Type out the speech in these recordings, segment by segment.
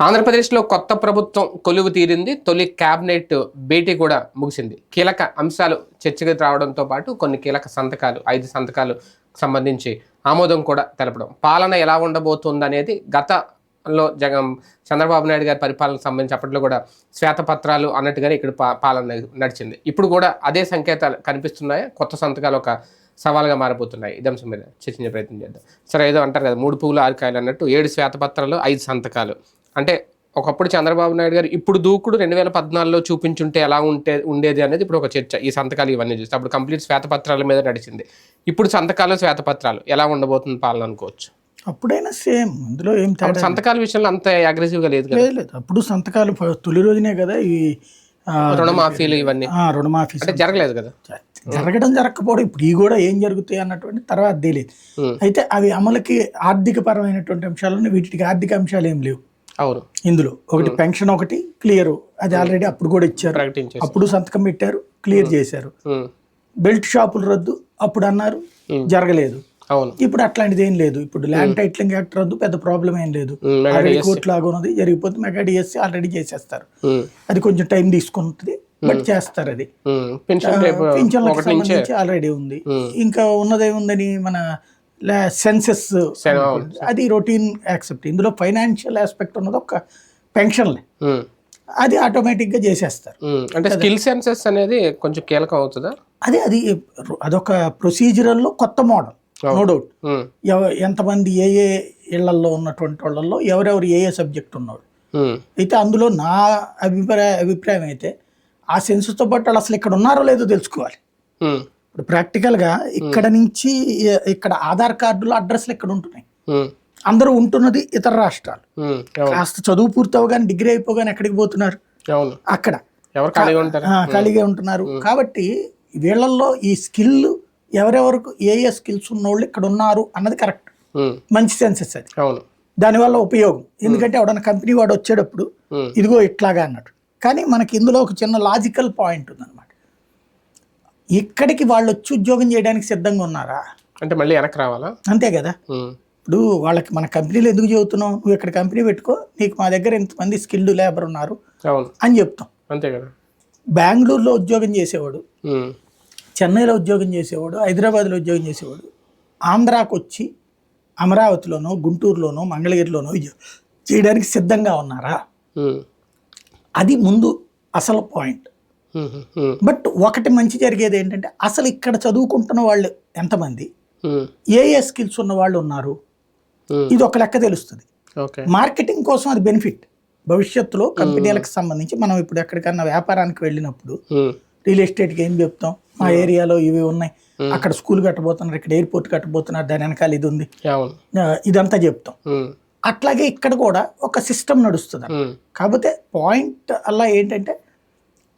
ఆంధ్రప్రదేశ్లో కొత్త ప్రభుత్వం కొలువు తీరింది. తొలి కేబినెట్ భేటీ కూడా ముగిసింది. కీలక అంశాలు చర్చకు రావడంతో పాటు కొన్ని కీలక సంతకాలు ఐదు సంతకాలు సంబంధించి ఆమోదం కూడా తెలపడం. పాలన ఎలా ఉండబోతుంది అనేది గతంలో జగన్ చంద్రబాబు నాయుడు గారి పరిపాలనకు సంబంధించి అప్పట్లో కూడా శ్వేతపత్రాలు అన్నట్టుగానే ఇక్కడ పా- పాలన నడిచింది. ఇప్పుడు కూడా అదే సంకేతాలు కనిపిస్తున్నాయి? కొత్త సంతకాలు ఒక సవాల్గా మారిపోతున్నాయి ఈ అంశం మీద చర్చించే ప్రయత్నం చేద్దాం. సరే ఏదో అంటారు కదా మూడు పువ్వులు ఆరు కాయలు అన్నట్టు. ఏడు శ్వేతపత్రాలు ఐదు సంతకాలు. అంటే ఒకప్పుడు చంద్రబాబు నాయుడు గారు ఇప్పుడు దూకుడు రెండు వేల పద్నాలుగులో చూపించుంటే ఎలా ఉంటే ఉండేది అనేది ఇప్పుడు ఒక చర్చ. ఈ సంతకాలు ఇవన్నీ చూస్తే అప్పుడు కంప్లీట్ శ్వేతపత్రాల మీద నడిచింది. ఇప్పుడు సంతకాలు శ్వేతపత్రాలు ఎలా ఉండబోతుంది పాలన అనుకోవచ్చు? అప్పుడైనా సేమ్. అందులో ఏం సంతకాల విషయంలో అంత అగ్రెసివ్గా లేదు లేదు లేదు. అప్పుడు సంతకాలు తొలి రోజునే కదా ఈ రుణమాఫీలు ఇవన్నీ. ఆ, రుణమాఫీ అంటే జరగలేదు కదా? జరగడం జరగకపోవడం ఇప్పుడు ఈ కూడా ఏం జరుగుతాయి అన్నటువంటి తర్వాత తెలియదు. అయితే అవి అమలుకి ఆర్థిక పరమైనటువంటి అంశాలను వీటికి ఆర్థిక అంశాలు ఏం లేవు. అవును. ఇందులో ఒకటి పెన్షన్ ఒకటి క్లియర్. అది ఆల్రెడీ అప్పుడు కూడా ఇచ్చారు. అప్పుడు సంతకం పెట్టారు క్లియర్ చేశారు. బెల్ట్ షాపులు రద్దు అప్పుడు అన్నారు. జరగలేదు. అవును. ఇప్పుడు అట్లాంటిది ఏం లేదు. ఇప్పుడు ల్యాండ్ టైటిలింగ్ యాక్ట్ రద్దు పెద్ద ప్రాబ్లం ఏం లేదు. ఆల్రెడీ. కోర్టు లాగా ఉన్నది జరిగిపోతే మెగా డిఎస్సి ఆల్రెడీ చేసేస్తారు. అది కొంచెం టైం తీసుకుంటుంది బట్ చేస్తారు అది. పింఛన్లకు సంబంధించి ఆల్రెడీ ఉంది. ఇంకా ఉన్నదేముందని మన సెన్సెస్. అది రొటీన్ యాక్సెప్ట్. ఇందులో ఫైనాన్షియల్ ఆస్పెక్ట్ ఉన్నది ఒక పెన్షన్లే. అది ఆటోమేటిక్గా చేసేస్తారు. ఉమ్. అంటే స్కిల్ సెన్సెస్ అనేది కొంచెం కీలకం అవుతుందా అదే అది అదొక ప్రొసీజరల్లో కొత్త మోడల్. No doubt. ఎంతమంది ఏ ఏ ఇళ్ళల్లో ఉన్నటువంటి వాళ్ళల్లో ఎవరెవరు ఏ ఏ సబ్జెక్ట్ ఉన్నాడు ఉమ్. అయితే అందులో నా అభిప్రాయ అభిప్రాయం అయితే ఆ సెన్సెస్తో పాటు వాళ్ళు అసలు ఇక్కడ ఉన్నారో లేదో తెలుసుకోవాలి. ఇప్పుడు ప్రాక్టికల్గా ఇక్కడ నుంచి ఇక్కడ ఆధార్ కార్డులో అడ్రస్లు ఇక్కడ ఉంటున్నాయి. అందరూ ఉంటున్నది ఇతర రాష్ట్రాలు. కాస్త చదువు పూర్తి అవగానే డిగ్రీ అయిపోగానే ఎక్కడికి పోతున్నారు? అక్కడ. ఖాళీగా ఉంటున్నారు. కాబట్టి వీళ్ళల్లో ఈ స్కిల్ ఎవరెవరికి ఏ ఏ స్కిల్స్ ఉన్నోళ్ళు ఇక్కడ ఉన్నారు అన్నది కరెక్ట్. మంచి సెన్సెస్ అది. దానివల్ల ఉపయోగం. ఎందుకంటే ఎవడన్నా కంపెనీ వాడు వచ్చేటప్పుడు. ఇదిగో ఇట్లాగా అన్నట్టు కానీ మనకి ఇందులో ఒక చిన్న లాజికల్ పాయింట్ ఉందన్నమాట. ఇక్కడికి వాళ్ళు వచ్చి ఉద్యోగం చేయడానికి సిద్ధంగా ఉన్నారా అంటే మళ్ళీ వెనక్కి రావాలా అంతే కదా. ఇప్పుడు వాళ్ళకి మన కంపెనీలు ఎందుకు చెబుతున్నావు నువ్వు ఇక్కడ కంపెనీ పెట్టుకో నీకు మా దగ్గర ఇంతమంది స్కిల్డ్ లేబర్ ఉన్నారు అని చెప్తాం అంతే కదా బెంగళూరులో ఉద్యోగం చేసేవాడు. చెన్నైలో ఉద్యోగం చేసేవాడు హైదరాబాద్లో ఉద్యోగం చేసేవాడు ఆంధ్రాకు వచ్చి అమరావతిలోనో గుంటూరులోనో మంగళగిరిలోనో చేయడానికి సిద్ధంగా ఉన్నారా. అది ముందు అసలు పాయింట్. బట్ ఒకటి మంచి జరిగేది ఏంటంటే అసలు ఇక్కడ చదువుకుంటున్న వాళ్ళు ఎంతమంది. ఏ ఏ స్కిల్స్ ఉన్న వాళ్ళు ఉన్నారు. ఇది ఒక లెక్క తెలుస్తుంది. మార్కెటింగ్ కోసం అది బెనిఫిట్. భవిష్యత్తులో కంపెనీలకు సంబంధించి మనం ఇప్పుడు ఎక్కడికన్నా వ్యాపారానికి వెళ్ళినప్పుడు. రియల్ ఎస్టేట్కి ఏం చెప్తాం? మా ఏరియాలో ఇవి ఉన్నాయి. అక్కడ స్కూల్ కట్టబోతున్నారు ఇక్కడ ఎయిర్పోర్ట్ కట్టబోతున్నారు దాని వెనకాల ఇది ఉంది. ఇదంతా చెప్తాం. అట్లాగే ఇక్కడ కూడా ఒక సిస్టమ్ నడుస్తుంది. కాకపోతే పాయింట్ అలా ఏంటంటే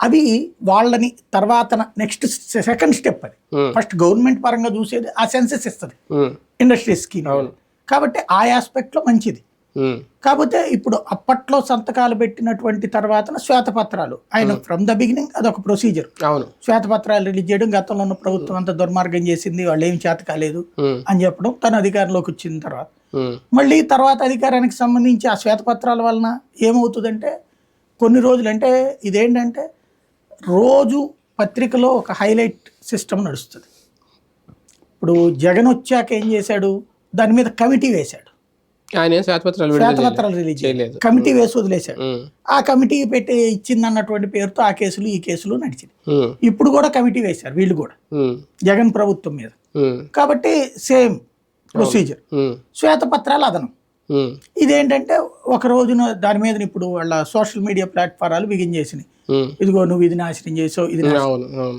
అవి వాళ్ళని తర్వాత నెక్స్ట్ సెకండ్ స్టెప్ అది. ఫస్ట్ గవర్నమెంట్ పరంగా చూసేది ఆ సెన్సెస్ ఇస్తుంది. ఇండస్ట్రీస్కి. కాబట్టి ఆ ఆస్పెక్ట్లో మంచిది ఉమ్. కాకపోతే ఇప్పుడు అప్పట్లో సంతకాలు పెట్టినటువంటి తర్వాత శ్వేతపత్రాలు ఆయన ఫ్రమ్ ద బిగినింగ్ అదొక ప్రొసీజర్ అవును శ్వేతపత్రాలు రిలీజ్ చేయడం గతంలో ఉన్న ప్రభుత్వం అంతా దుర్మార్గం చేసింది వాళ్ళు ఏం చేత కాలేదు ఉమ్. అని చెప్పడం తన అధికారంలోకి వచ్చిన తర్వాత. మళ్ళీ తర్వాత అధికారానికి సంబంధించి ఆ శ్వేతపత్రాల వలన ఏమవుతుందంటే కొన్ని రోజులు అంటే ఇదేంటంటే రోజు పత్రికలో ఒక హైలైట్ సిస్టమ్ నడుస్తుంది ఇప్పుడు జగన్ వచ్చాక ఏం చేశాడు దాని మీద కమిటీ వేశాడు ఆయన శ్వేతపత్రాలు రిలీజ్ చేయలేదు. కమిటీ వేసి వదిలేశాడు. ఆ కమిటీ పెట్టి ఇచ్చింది అన్నటువంటి పేరుతో ఆ కేసులు ఈ కేసులు నడిచింది. ఇప్పుడు కూడా కమిటీ వేశారు వీళ్ళు కూడా. జగన్ ప్రభుత్వం మీద. కాబట్టి సేమ్ ప్రొసీజర్. శ్వేతపత్రాలు అదనం. ఇదేంటంటే ఒక రోజున దాని మీద ఇప్పుడు వాళ్ళ సోషల్ మీడియా ప్లాట్ఫారాలు బిగించేసినాయి. ఇదిగో నువ్వు ఇది నాశనం చేసావు ఇది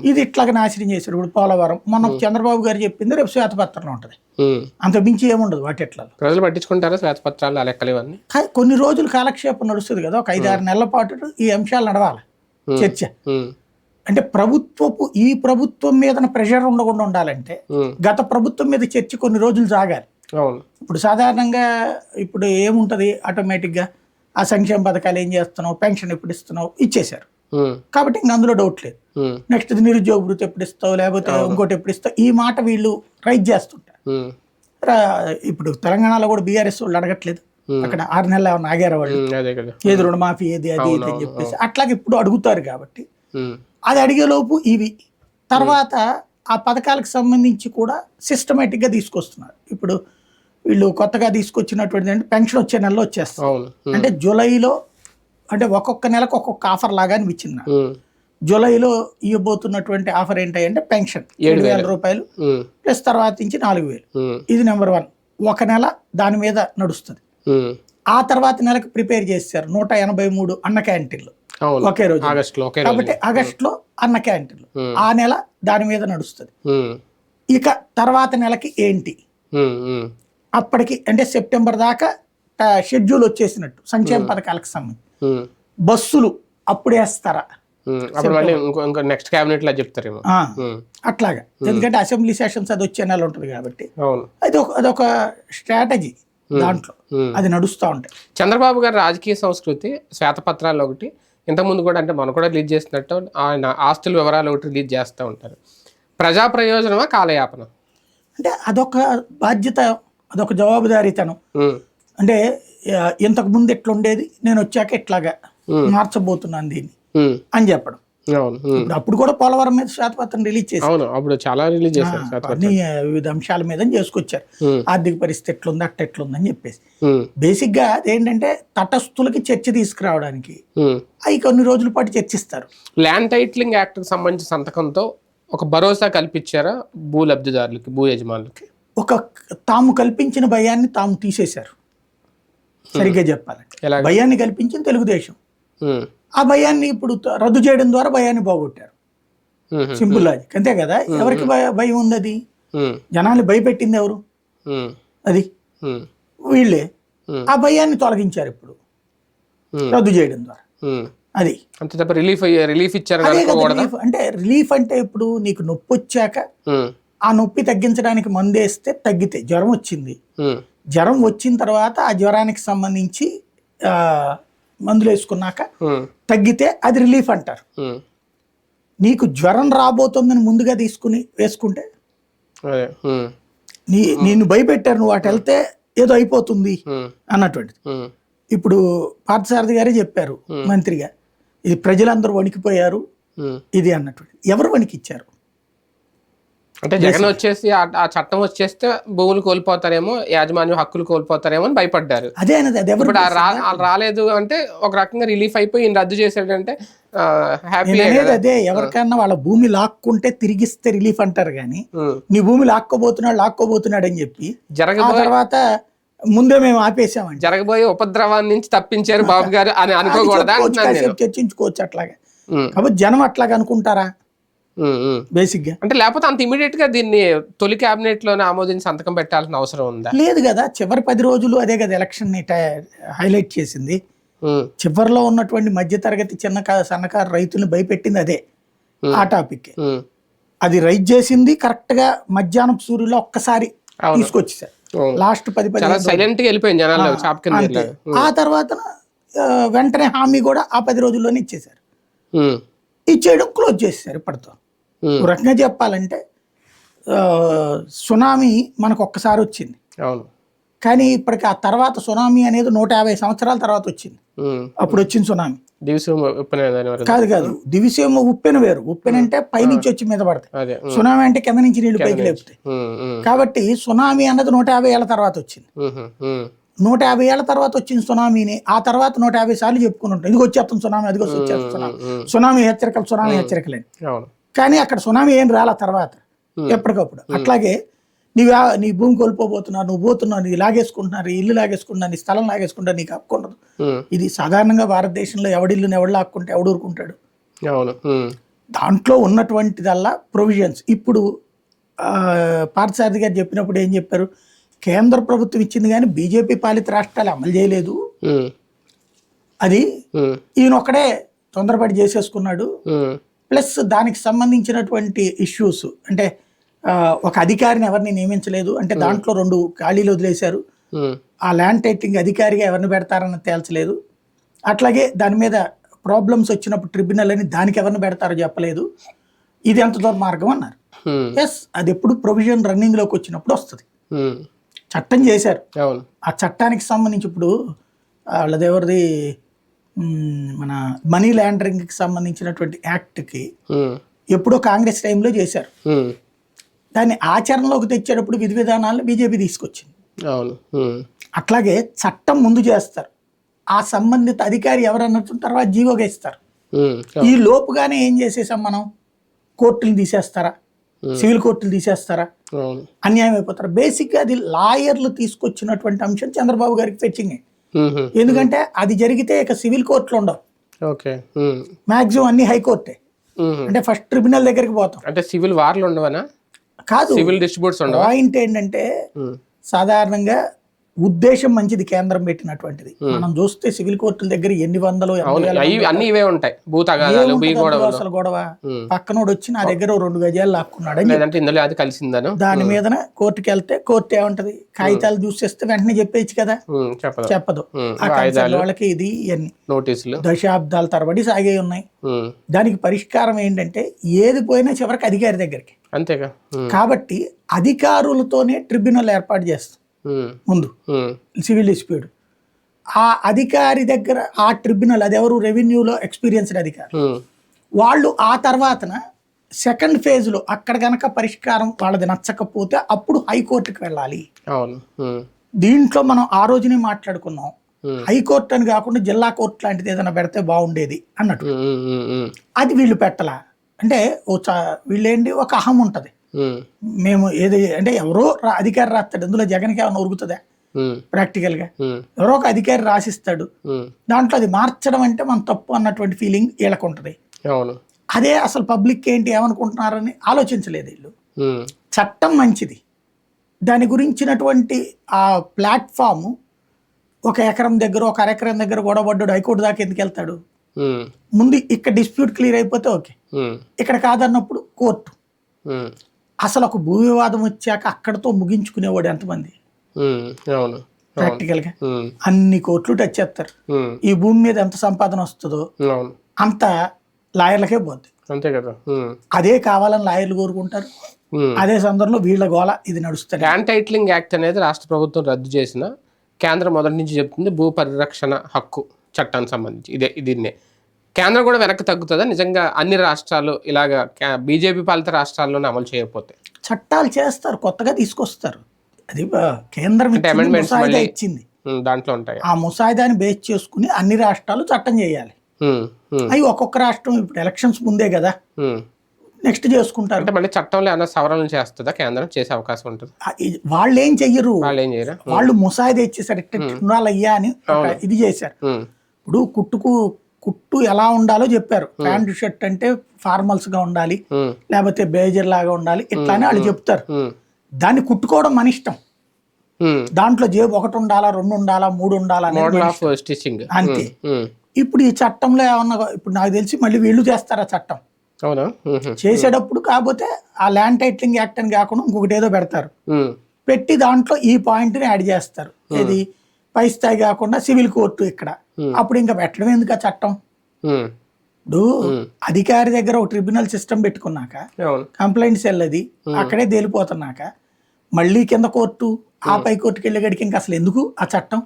ఇది ఇట్లాగా నాశనం చేశాడు ఇప్పుడు పోలవరం. మొన్న చంద్రబాబు గారు చెప్పింది రేపు శ్వేతపత్రంలో ఉంటుంది. అంత మించి ఏముండదు వాటి ఎట్లా ప్రజలు పట్టించుకుంటారా శ్వేతపత్రాలు కొన్ని రోజులు కాలక్షేపం నడుస్తుంది కదా ఒక ఐదు ఆరు నెలల పాటు ఈ అంశాలు నడవాలి. చర్చ. అంటే ప్రభుత్వపు ఈ ప్రభుత్వం మీద ప్రెషర్ ఉండకుండా ఉండాలంటే. గత ప్రభుత్వం మీద చర్చ కొన్ని రోజులు సాగాలి. అవును ఇప్పుడు సాధారణంగా ఇప్పుడు ఏముంటుంది ఆటోమేటిక్గా ఆ సంక్షేమ పథకాలు ఏం చేస్తున్నావు? పెన్షన్ ఎప్పుడు ఇస్తున్నావు? ఇచ్చేశారు. కాబట్టి ఇంక అందులో డౌట్ లేదు. నెక్స్ట్ నిరుద్యోగ వృత్తి ఎప్పుడు ఇస్తావు? లేకపోతే ఇంకోటి ఎప్పుడు ఇస్తావు? ఈ మాట వీళ్ళు రైజ్ చేస్తుంటారు. ఇప్పుడు తెలంగాణలో కూడా బీఆర్ఎస్ వాళ్ళు అడగట్లేదు. అక్కడ ఆరు నెలలు ఏమన్నా ఆగారు వాళ్ళు? ఏది రుణమాఫీ ఏది అది ఇది అని చెప్పేసి. అట్లాగే ఇప్పుడు అడుగుతారు కాబట్టి. అది అడిగేలోపు ఇవి. తర్వాత ఆ పథకాలకు సంబంధించి కూడా సిస్టమేటిక్గా తీసుకొస్తున్నారు. ఇప్పుడు వీళ్ళు కొత్తగా తీసుకొచ్చినటువంటి అంటే పెన్షన్ వచ్చే నెలలో వచ్చేస్తారు అంటే జూలైలో అంటే ఒక్కొక్క నెలకు ఒక్కొక్క ఆఫర్ లాగా అనిపించింది జూలైలో ఇవ్వబోతున్నటువంటి ఆఫర్ ఏంటంటే పెన్షన్. ఏడు వేల. రూపాయలు. ప్లస్ తర్వాత నుంచి నాలుగు వేలు. ఇది నెంబర్ వన్. ఒక నెల దాని మీద నడుస్తుంది. ఆ తర్వాత నెలకు ప్రిపేర్ చేశారు నూట ఎనభై మూడు అన్న క్యాంటీన్లు. ఒకే రోజు. ఆగస్ట్లో కాబట్టి అన్న క్యాంటీన్లు. ఆ నెల దాని మీద నడుస్తుంది. ఇక తర్వాత నెలకి ఏంటి? అప్పటికి అంటే సెప్టెంబర్ దాకా షెడ్యూల్ వచ్చేసినట్టు సంక్షేమ పథకాలకు సంబంధించి. బస్సులు అప్పుడు వేస్తారా? నెక్స్ట్ క్యాబినెట్లో చెప్తారేమో. అట్లాగా. ఎందుకంటే అసెంబ్లీ సెషన్స్ అది వచ్చే నెల ఉంటుంది కాబట్టి. అవును. అది ఒక అదొక స్ట్రాటజీ దాంట్లో. అది నడుస్తూ ఉంటాయి చంద్రబాబు గారి రాజకీయ సంస్కృతి శ్వేతపత్రాలు ఒకటి ఇంతకుముందు కూడా అంటే మనం కూడా రిలీజ్ చేసినట్టు ఆయన ఆస్తుల వివరాలు ఒకటి రిలీజ్ చేస్తూ ఉంటారు. ప్రజా ప్రయోజనమా కాలయాపన? అంటే అదొక బాధ్యత అదొక జవాబుదారీతనం. అంటే ఇంతకు ముందు ఎట్లుండేది నేను వచ్చాక ఎట్లాగా మార్చబోతున్నాను దీన్ని అని చెప్పడం. అప్పుడు కూడా పోలవరం మీద శ్వేతపత్రం రిలీజ్ అవును అప్పుడు చాలా రిలీజ్ చేశారు అన్ని వివిధ అంశాల మీద చేసుకొచ్చారు. ఆర్థిక పరిస్థితి ఎట్లుంది అట్ట ఎట్లుంది అని చెప్పేసి. ఉమ్, బేసిక్గా అదేంటంటే తటస్థులకి చర్చ తీసుకురావడానికి. అవి కొన్ని రోజుల పాటు చర్చిస్తారు. ల్యాండ్ టైటిలింగ్ యాక్ట్కి సంబంధించిన సంతకంతో ఒక భరోసా కల్పించారా భూ లబ్ధిదారులకి భూ యజమానులకి? ఒక తాము కల్పించిన భయాన్ని తాము తీసేశారు. సరిగ్గా చెప్పాలంటే. భయాన్ని కల్పించింది తెలుగుదేశం. ఆ భయాన్ని ఇప్పుడు రద్దు చేయడం ద్వారా భయాన్ని పోగొట్టారు. Simple logic. అంతే కదా? ఎవరికి భయ- ఉంది అది ఉమ్, జనాల్ని భయపెట్టింది ఎవరు? అది? వీళ్ళే. ఆ భయాన్ని తొలగించారు ఇప్పుడు. రద్దు చేయడం ద్వారా. అది. అంతే తప్ప రిలీఫ్ రిలీఫ్ రిలీఫ్. అంటే రిలీఫ్ అంటే ఇప్పుడు నీకు నొప్పి వచ్చాక ఆ నొప్పి తగ్గించడానికి మందు వేస్తే తగ్గితే జ్వరం వచ్చింది. జ్వరం వచ్చిన తర్వాత ఆ జ్వరానికి సంబంధించి మందులు వేసుకున్నాక తగ్గితే అది రిలీఫ్ అంటారు. నీకు జ్వరం రాబోతుందని ముందుగా తీసుకుని వేసుకుంటే? నీ నిన్ను భయపెట్టారు నువ్వు అటు వెళ్తే ఏదో అయిపోతుంది అన్నటువంటిది. ఇప్పుడు పార్థసారథి గారే చెప్పారు మంత్రిగా ఇది ప్రజలందరూ వణికిపోయారు. ఇది అన్నటువంటిది ఎవరు వణికిచ్చారు? అంటే జగన్ వచ్చేసి ఆ చట్టం వచ్చేస్తే భూములు కోల్పోతారేమో యాజమాన్యం హక్కులు కోల్పోతారేమో అని భయపడ్డారు. అదే ఇప్పుడు రాలేదు అంటే ఒక రకంగా రిలీఫ్ అయిపోయి ఈయన రద్దు చేసాడంటే హ్యాపీ అదే ఎవరికైనా వాళ్ళ భూమి లాక్కుంటే తిరిగిస్తే రిలీఫ్ అంటారు కానీ నీ భూమి లాక్కోబోతున్నాడు లాక్కోబోతున్నాడు అని చెప్పి ఆ జరగబోయే తర్వాత ముందే మేము ఆపేసామండి జరగబోయే ఉపద్రవాన్ని నుంచి తప్పించారు బాబు గారు అని అనుకోకూడదా చర్చించుకోవచ్చు అట్లాగా. కాబట్టి జనం అట్లాగా అనుకుంటారా. బేసిక్గా అంటే లేకపోతే అంత ఇమీడియట్గా దీన్ని తొలి కేబినెట్లోనే ఆమోదించి సంతకం పెట్టాల్సిన అవసరం ఉందా? లేదు కదా చివరి పది రోజులు అదే కదా ఎలక్షన్ని హైలైట్ చేసింది. చివరిలో ఉన్నటువంటి మధ్యతరగతి చిన్న కా- సన్నకారు రైతుల్ని భయపెట్టింది అదే ఆ టాపిక్ అది రైజ్ చేసింది కరెక్ట్గా మధ్యాహ్నం సూర్యులో ఒక్కసారి. తీసుకొచ్చేసారు. లాస్ట్ పది పది సైలెంట్గా వెళ్ళిపోయింది. ఆ తర్వాత వెంటనే హామీ కూడా ఆ పది రోజుల్లోనే ఇచ్చేశారు. ఉమ్, ఇచ్చేయడం క్లోజ్ చేసేసారు ఇప్పటితో. రకంగా చెప్పాలంటే సునామీ మనకు ఒక్కసారి వచ్చింది. అవును. కానీ ఇప్పటికి ఆ తర్వాత సునామీ అనేది నూట యాభై సంవత్సరాల తర్వాత వచ్చింది. అప్పుడు వచ్చింది సునామీ. కాదు కాదు దివిసేమో ఉప్పెన వేరు. ఉప్పెన అంటే పైనుంచి వచ్చి మీద పడతాయి. అదే. సునామీ అంటే కింద నుంచి నీళ్ళు పైకి లేపుతాయి. కాబట్టి సునామీ అన్నది నూట యాభై ఏళ్ళ తర్వాత వచ్చింది. నూట యాభై ఏళ్ళ తర్వాత వచ్చిన సునామీని ఆ తర్వాత నూట యాభై సార్లు చెప్పుకుని ఉంటాం. ఇదిగో వచ్చేస్తాం సునామీ అదిగో వచ్చేస్తాం సునామీ. సునామీ హెచ్చరికలు సునామీ హెచ్చరికలని అవును. కానీ అక్కడ సునామీ ఏం రాల తర్వాత ఎప్పటికప్పుడు. అట్లాగే నీవు ఆ- నీ భూమి కోల్పోబోతున్నావు నువ్వు పోతున్నావు నీ లాగేసుకుంటున్నారు ఇల్లు లాగేసుకుంటున్నారు నీ స్థలం లాగేసుకుంటారు నీకు హక్కు ఉండదు. ఉమ్, ఇది సాధారణంగా భారతదేశంలో ఎవడిల్లుని ఎవడు లాక్కుంటే ఎవడు ఊరుకుంటాడు. దాంట్లో ఉన్నటువంటిదల్లా ప్రొవిజన్స్. ఇప్పుడు పార్థసారథి గారు చెప్పినప్పుడు ఏం చెప్పారు? కేంద్ర ప్రభుత్వం ఇచ్చింది కానీ బీజేపీ పాలిత రాష్ట్రాలు అమలు చేయలేదు. అది ఈయన ఒక్కడే తొందరపడి చేసేసుకున్నాడు. ప్లస్ దానికి సంబంధించినటువంటి ఇష్యూస్ అంటే ఒక అధికారిని ఎవరిని నియమించలేదు. అంటే దాంట్లో రెండు ఖాళీలు వదిలేశారు. ఉమ్, ఆ ల్యాండ్ టైటింగ్ అధికారిగా ఎవరిని పెడతారని తేల్చలేదు. అట్లాగే దాని మీద ప్రాబ్లమ్స్ వచ్చినప్పుడు ట్రిబ్యునల్ అని దానికి ఎవరిని పెడతారో చెప్పలేదు. ఇది ఎంత దుర్మార్గం అన్నారు. ఎస్ అది ఎప్పుడు ప్రొవిజన్ రన్నింగ్లోకి వచ్చినప్పుడు వస్తుంది. చట్టం చేశారు. ఆ చట్టానికి సంబంధించి ఇప్పుడు వాళ్ళదెవరిది మ్, మన మనీ ల్యాండరింగ్కి సంబంధించినటువంటి యాక్ట్కి ఎప్పుడో కాంగ్రెస్ టైంలో చేశారు. దాన్ని ఆచరణలోకి తెచ్చేటప్పుడు విధి విధానాలను బీజేపీ తీసుకొచ్చింది. అట్లాగే చట్టం ముందు చేస్తారు. ఆ సంబంధిత అధికారి ఎవరన్నట్టు తర్వాత జీవోగా ఇస్తారు ఈ లోపుగానే ఏం చేసేసాం మనం? కోర్టులు తీసేస్తారా? సివిల్ కోర్టులు తీసేస్తారా? అన్యాయం అయిపోతారు బేసిక్గా అది లాయర్లు తీసుకొచ్చినటువంటి అంశం చంద్రబాబు గారికి ఫెచ్చింగ్ ఉమ్, ఎందుకంటే అది జరిగితే ఇక సివిల్ కోర్టులు ఉండవు. ఓకే. మాక్సిమం అన్ని హైకోర్టే. అంటే ఫస్ట్ ట్రిబ్యునల్ దగ్గరికి పోతాం. అంటే సివిల్ వార్లు ఉండవనా? కాదు. సివిల్ డిస్ట్రిబ్యూట్స్ ఉండవా? పాయింట్ ఏంటంటే సాధారణంగా ఉద్దేశం మంచిది కేంద్రం పెట్టినటువంటిది. మనం చూస్తే సివిల్ కోర్టుల దగ్గర ఎన్ని వందలు అన్ని ఇవే ఉంటాయి. అసలు గొడవ? ఉమ్. పక్కనోడు వచ్చి నా దగ్గర రెండు గజాలు అది కలిసిందను. దాని మీదన కోర్టుకి వెళ్తే కోర్టు ఏమంటది కాగితాలు చూసేస్తే వెంటనే చెప్పేయచ్చు కదా. చెప్పదు. వాళ్ళకి ఇది ఇవన్నీ. నోటీసులు. దశాబ్దాల తరబడి సాగే ఉన్నాయి. దానికి పరిష్కారం ఏంటంటే ఏది పోయినా చివరికి అధికారి దగ్గరికి. అంతేగా. కాబట్టి అధికారులతోనే ట్రిబ్యునల్ ఏర్పాటు చేస్తాం. ముందు. Civil dispute. ఆ అధికారి దగ్గర ఆ ట్రిబ్యునల్ అది ఎవరు? రెవెన్యూలో ఎక్స్పీరియన్స్డ్ అధికారి. వాళ్ళు ఆ తర్వాతన సెకండ్ ఫేజ్లో అక్కడ గనక పరిష్కారం వాళ్ళది నచ్చకపోతే అప్పుడు హైకోర్టుకి వెళ్ళాలి. దీంట్లో మనం ఆ రోజునే మాట్లాడుకున్నాం. హైకోర్టు అని కాకుండా జిల్లా కోర్టు లాంటిది ఏదైనా పెడితే బాగుండేది అన్నట్టు. అది వీళ్ళు పెట్టలా? అంటే వీళ్ళేంటి? ఒక అహం ఉంటుంది. మేము ఏది అంటే ఎవరో అధికారి రాస్తాడు. ఇందులో జగన్కి ఏమైనా ఉరుగుతుందా ఉమ్, ప్రాక్టికల్గా ఉమ్, ఎవరో ఒక అధికారి రాసిస్తాడు. దాంట్లో అది మార్చడం అంటే మన తప్పు అన్నటువంటి ఫీలింగ్ వీళ్ళకు ఉంటుంది అదే అసలు పబ్లిక్ ఏంటి ఏమనుకుంటున్నారని ఆలోచించలేదు వీళ్ళు. చట్టం మంచిది. దాని గురించినటువంటి ఆ ప్లాట్ఫామ్ ఒక ఎకరం దగ్గర ఒక అరెకరం దగ్గర గొడవడ్డాడు హైకోర్టు దాకా ఎందుకు వెళ్తాడు? ముందు ఇక్కడ డిస్ప్యూట్ క్లియర్ అయిపోతే ఓకే. ఇక్కడ కాదన్నప్పుడు కోర్టు. అసలు ఒక భూ వివాదం వచ్చాక అక్కడతో ముగించుకునేవాడు ఎంతమంది? అవును. ప్రాక్టికల్గా ఉమ్, అన్ని కోట్లు టచ్ చేస్తారు. ఈ భూమి మీద ఎంత సంపాదన వస్తుందో అంత లాయర్లకే పోద్ది. అంతే కదా. అదే కావాలని లాయర్లు కోరుకుంటారు. అదే సందర్భంలో వీళ్ళ గోల ఇది నడుస్తుంది. ల్యాండ్ టైటిలింగ్ యాక్ట్ అనేది రాష్ట్ర ప్రభుత్వం రద్దు చేసిన కేంద్రం మొదటి నుంచి చెప్తుంది భూ పరిరక్షణ హక్కు చట్టానికి సంబంధించి. ఇదే దీన్నే. కేంద్రం కూడా వెనక్కి తగ్గుతుందా? నిజంగా అన్ని రాష్ట్రాలు ఇలాగా బీజేపీ పాలిత రాష్ట్రాల్లోనే అమలు చేయకపోతే? చట్టాలు చేస్తారు కొత్తగా తీసుకొస్తారు. అది కేంద్రం ఇచ్చింది, దాంట్లో ఉంటాయి? ఆ ముసాయిదాని బేస్ చేసుకుని అన్ని రాష్ట్రాలు చట్టం చేయాలి. అవి ఒక్కొక్క రాష్ట్రం ఇప్పుడు ఎలక్షన్స్ ముందే కదా. నెక్స్ట్ చేసుకుంటారు. అంటే మళ్ళీ చట్టంలో ఏమైనా సవరణలు చేస్తుందా? కేంద్రం చేసే అవకాశం ఉంటుంది. వాళ్ళు ఏం చెయ్యరు. వాళ్ళు ఏం చేయరా వాళ్ళు ముసాయిదా ఇచ్చేసారు ఇట్లా ఉండాలయ్యా అని ఇది చేశారు. ఇప్పుడు కుట్టుకు కుట్టు ఎలా ఉండాలో చెప్పారు. ప్యాంట్ షర్ట్ అంటే ఫార్మల్స్గా ఉండాలి. లేకపోతే బేజర్ లాగా ఉండాలి. ఇట్లానే వాళ్ళు చెప్తారు. దాన్ని కుట్టుకోవడం మన ఇష్టం. దాంట్లో జేబు ఒకటి ఉండాలా రెండు ఉండాలా మూడు ఉండాలా స్టిచ్చింగ్. అంతే. ఇప్పుడు ఈ చట్టంలో ఏమన్నా ఇప్పుడు నాకు తెలిసి మళ్ళీ వీళ్ళు చేస్తారు ఆ చట్టం? అవునా? చేసేటప్పుడు కాకపోతే ఆ ల్యాండ్ టైటిలింగ్ యాక్ట్ అని కాకుండా ఇంకొకటి ఏదో పెడతారు. పెట్టి దాంట్లో ఈ పాయింట్ని యాడ్ చేస్తారు. ఇది పై స్థాయి కాకుండా సివిల్ కోర్టు ఇక్కడ. అప్పుడు ఇంకా పెట్టడం ఎందుకు ఆ చట్టం? ఉమ్, ఇప్పుడు అధికారి దగ్గర ఒక ట్రిబ్యునల్ సిస్టమ్ పెట్టుకున్నాక కంప్లైంట్ సెల్ అది అక్కడే తేలిపోతున్నాక మళ్ళీ కింద కోర్టు ఆ పై కోర్టుకి వెళ్ళేగడికి ఇంకా అసలు ఎందుకు ఆ చట్టం?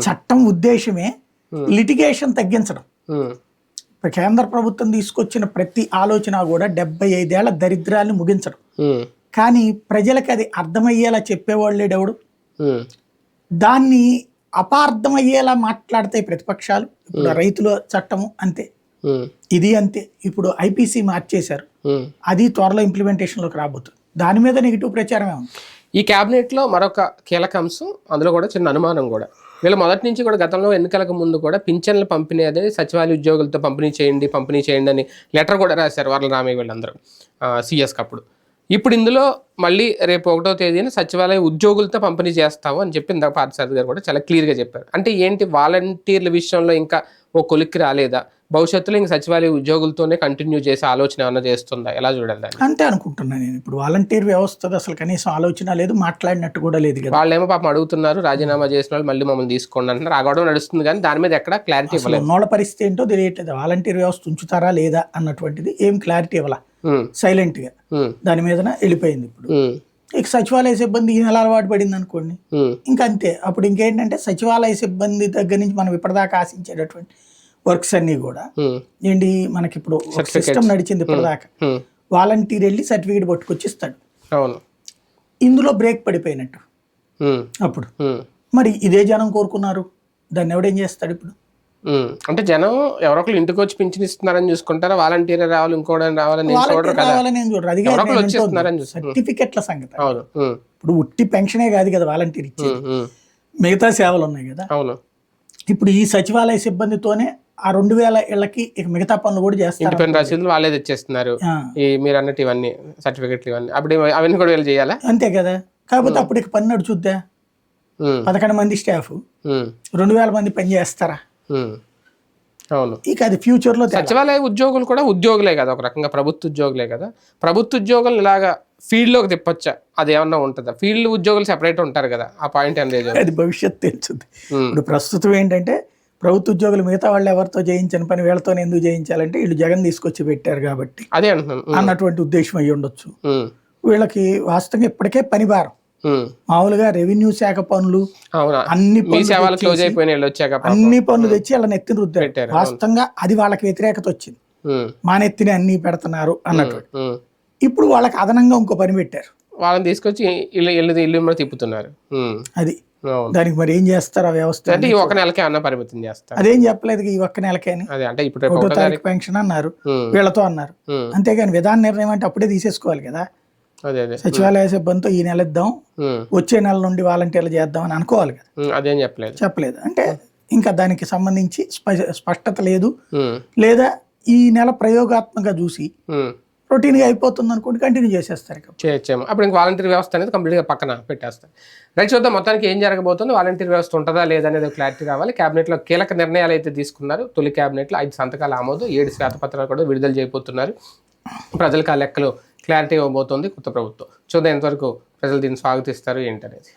చట్టం ఉద్దేశమే లిటిగేషన్ తగ్గించడం. కేంద్ర ప్రభుత్వం తీసుకొచ్చిన ప్రతి ఆలోచన కూడా డెబ్బై ఐదేళ్ళ దరిద్రాన్ని ముగించడం. కానీ ప్రజలకు అది అర్థమయ్యేలా చెప్పేవాళ్ళు ఉమ్, దాన్ని అపార్థమయ్యేలా మాట్లాడతాయి ప్రతిపక్షాలు. ఇప్పుడు రైతుల చట్టము అంతే. ఇది అంతే. ఇప్పుడు ఐపీసీ మార్చేశారు. అది త్వరలో ఇంప్లిమెంటేషన్లోకి రాబోతుంది. దాని మీద నెగిటివ్ ప్రచారమే ఉంది. ఈ క్యాబినెట్లో మరొక కీలక అంశం అందులో కూడా చిన్న అనుమానం కూడా. వీళ్ళు మొదటి నుంచి కూడా గతంలో ఎన్నికలకు ముందు కూడా పింఛన్ల పంపిణీ అదే సచివాలయ ఉద్యోగులతో పంపిణీ చేయండి పంపిణీ చేయండి అని లెటర్ కూడా రాశారు వరల రామయ్య వీళ్ళందరూ సిఎస్కి అప్పుడు ఇప్పుడు ఇందులో మళ్ళీ రేపు ఒకటో తేదీన సచివాలయ ఉద్యోగులతో పంపిణీ చేస్తాము అని చెప్పి ఇందాక పార్థసారథి గారు కూడా చాలా క్లియర్గా చెప్పారు. అంటే ఏంటి వాలంటీర్ల విషయంలో ఇంకా ఓ కొలిక్కి రాలేదా? భవిష్యత్తులో ఇంక సచివాలయ ఉద్యోగులతోనే కంటిన్యూ చేసే ఆలోచన ఏమన్నా చేస్తుందా? ఎలా చూడాలి అంతే అనుకుంటున్నాను నేను ఇప్పుడు వాలంటీర్ వ్యవస్థ అసలు కనీసం ఆలోచన లేదు మాట్లాడినట్టు కూడా లేదు కదా. వాళ్ళేమో పాపం అడుగుతున్నారు రాజీనామా చేసిన వాళ్ళు మళ్ళీ మమ్మల్ని తీసుకోండి అంటున్నారు. ఆ గొడవ నడుస్తుంది కానీ దాని మీద ఎక్కడ క్లారిటీ ఇవ్వలేదు. ఉన్నోళ్ళ పరిస్థితి ఏంటో తెలియట్లేదు. వాలంటీర్ వ్యవస్థ ఉంచుతారా లేదా అన్నటువంటిది ఏం క్లారిటీ ఇవ్వాల? సైలెంట్గా. దాని మీదన వెళ్ళిపోయింది ఇప్పుడు. ఇక సచివాలయ సిబ్బంది ఈ నెల అలవాటు పడింది అనుకోండి. ఉమ్, ఇంకా అంతే. అప్పుడు ఇంకేంటంటే సచివాలయ సిబ్బంది దగ్గర నుంచి మనం ఇప్పటిదాకా ఆశించేటటువంటి వర్క్స్ అన్నీ కూడా. ఏంటి? మనకి ఇప్పుడు సిస్టమ్ నడిచింది ఇప్పటిదాకా. వాలంటీర్ వెళ్ళి సర్టిఫికేట్ పట్టుకొచ్చి ఇస్తాడు అవును. ఇందులో బ్రేక్ పడిపోయినట్టు. అప్పుడు. మరి ఇదే జనం కోరుకున్నారు. దాన్ని ఎవడేం చేస్తాడు ఇప్పుడు. అంటే జనం ఎవరో ఒకరు ఇంటికి వచ్చి పింఛన్ ఇస్తున్నారని చూసుకుంటారా? వాలంటీర్ రావాలి ఇంకోడని రావాలని చూడరు. సర్టిఫికెట్ల సంగతి అవును. ఇప్పుడు ఉట్టి పెన్షనే కాదు కదా వాలంటీర్ ఇచ్చేది. ఉమ్, మిగతా సేవలు ఉన్నాయి కదా. అవును. ఇప్పుడు ఈ సచివాలయ సిబ్బందితోనే ఆ రెండు వేల ఇళ్ళకి ఇక మిగతా పనులు కూడా చేస్తారు పని రసీదులు వాళ్ళే తెచ్చేస్తున్నారు. ఈ మీరు అన్నట్టు ఇవన్నీ సర్టిఫికెట్లు ఇవన్నీ. అప్పుడు అవన్నీ కూడా వీళ్ళు చేయాలా? అంతే కదా. కాకపోతే అప్పుడు ఇక పని నడుచుద్దా? పదకొండు మంది స్టాఫ్. రెండు వేల మంది పని చేస్తారా. అవును. ఇక అది ఫ్యూచర్లో. సచివాలయ ఉద్యోగులు కూడా ఉద్యోగులే కదా ఒక రకంగా ప్రభుత్వ ఉద్యోగులే కదా. ప్రభుత్వ ఉద్యోగులు ఇలాగా ఫీల్డ్లోకి తిప్పొచ్చా? అది ఏమన్నా ఉంటుందా? ఫీల్డ్ ఉద్యోగులు సెపరేట్ ఉంటారు కదా ఆ పాయింట్ అనేది. అది భవిష్యత్తు తెలుస్తుంది. ఇప్పుడు ప్రస్తుతం ఏంటంటే ప్రభుత్వ ఉద్యోగులు మిగతా వాళ్ళు ఎవరితో చేయించని పని వీళ్ళతోనే ఎందుకు చేయించాలంటే వీళ్ళు జగన్ తీసుకొచ్చి పెట్టారు కాబట్టి అదే అన్నటువంటి ఉద్దేశం అయ్యి ఉండొచ్చు. వీళ్ళకి వాస్తవంగా ఇప్పటికే పని భారం. మామూలుగా రెవెన్యూ శాఖ పనులు అన్ని. అన్ని పనులు తెచ్చి వాళ్ళ నెత్తిన రుద్దారు. వాస్తవంగా అది వాళ్ళకి వ్యతిరేకత వచ్చింది. మా నెత్తిని అన్ని పెడుతున్నారు అన్నట్టు. ఇప్పుడు వాళ్ళకి అదనంగా ఇంకో పని పెట్టారు. వాళ్ళని తీసుకొచ్చి ఇల్లు ఇల్లు ఇల్లు కూడా తిప్పుతున్నారు. అది. దానికి మరి ఏం చేస్తారు ఆ వ్యవస్థ? అంటే ఈ ఒక నెలకే అన్న పరిమితం చేస్తారు. అదేం చెప్పలేదు ఈ ఒక్క నెలకే అని. అదే అంటే ఇప్పుడు ఒకటో తారీఖు పెన్షన్ అన్నారు. వీళ్ళతో అన్నారు. అంతేగాని విధాన నిర్ణయం అంటే అప్పుడే తీసేసుకోవాలి కదా. సచివాలయ సిబ్బందితో ఈ నెల ఇద్దాం. వచ్చే నెల నుండి వాలంటీర్లు చేద్దాం అని అనుకోవాలి కదా. అదేం చెప్పలేదు. చెప్పలేదు. అంటే ఇంకా దానికి సంబంధించి స్ప- స్పష్టత లేదు. లేదా ఈ నెల ప్రయోగాత్మకంగా చూసి. రొటీన్గా అయిపోతుంది అనుకోండి కంటిన్యూ చేసేస్తారు ఇక. చేయొచ్చేమో అప్పుడు ఇంకా వాలంటీర్ వ్యవస్థ అనేది కంప్లీట్గా పక్కన పెట్టేస్తారు. రైట్ చూద్దాం మొత్తానికి ఏం జరగబోతుంది వాలంటీర్ వ్యవస్థ ఉంటుందా లేదనేది క్లారిటీ కావాలి క్యాబినెట్లో కీలక నిర్ణయాలు అయితే తీసుకున్నారు. తొలి క్యాబినెట్లో ఐదు సంతకాల ఆమోదు ఏడు శ్వేతపత్రాలు కూడా విడుదల చేయబోతున్నారు. ప్రజలకు ఆ లెక్కలు క్లారిటీ ఇవ్వబోతోంది కొత్త ప్రభుత్వం. చూద్దాం ఎంతవరకు ప్రజలు దీన్ని స్వాగతిస్తారు ఏంటనేది.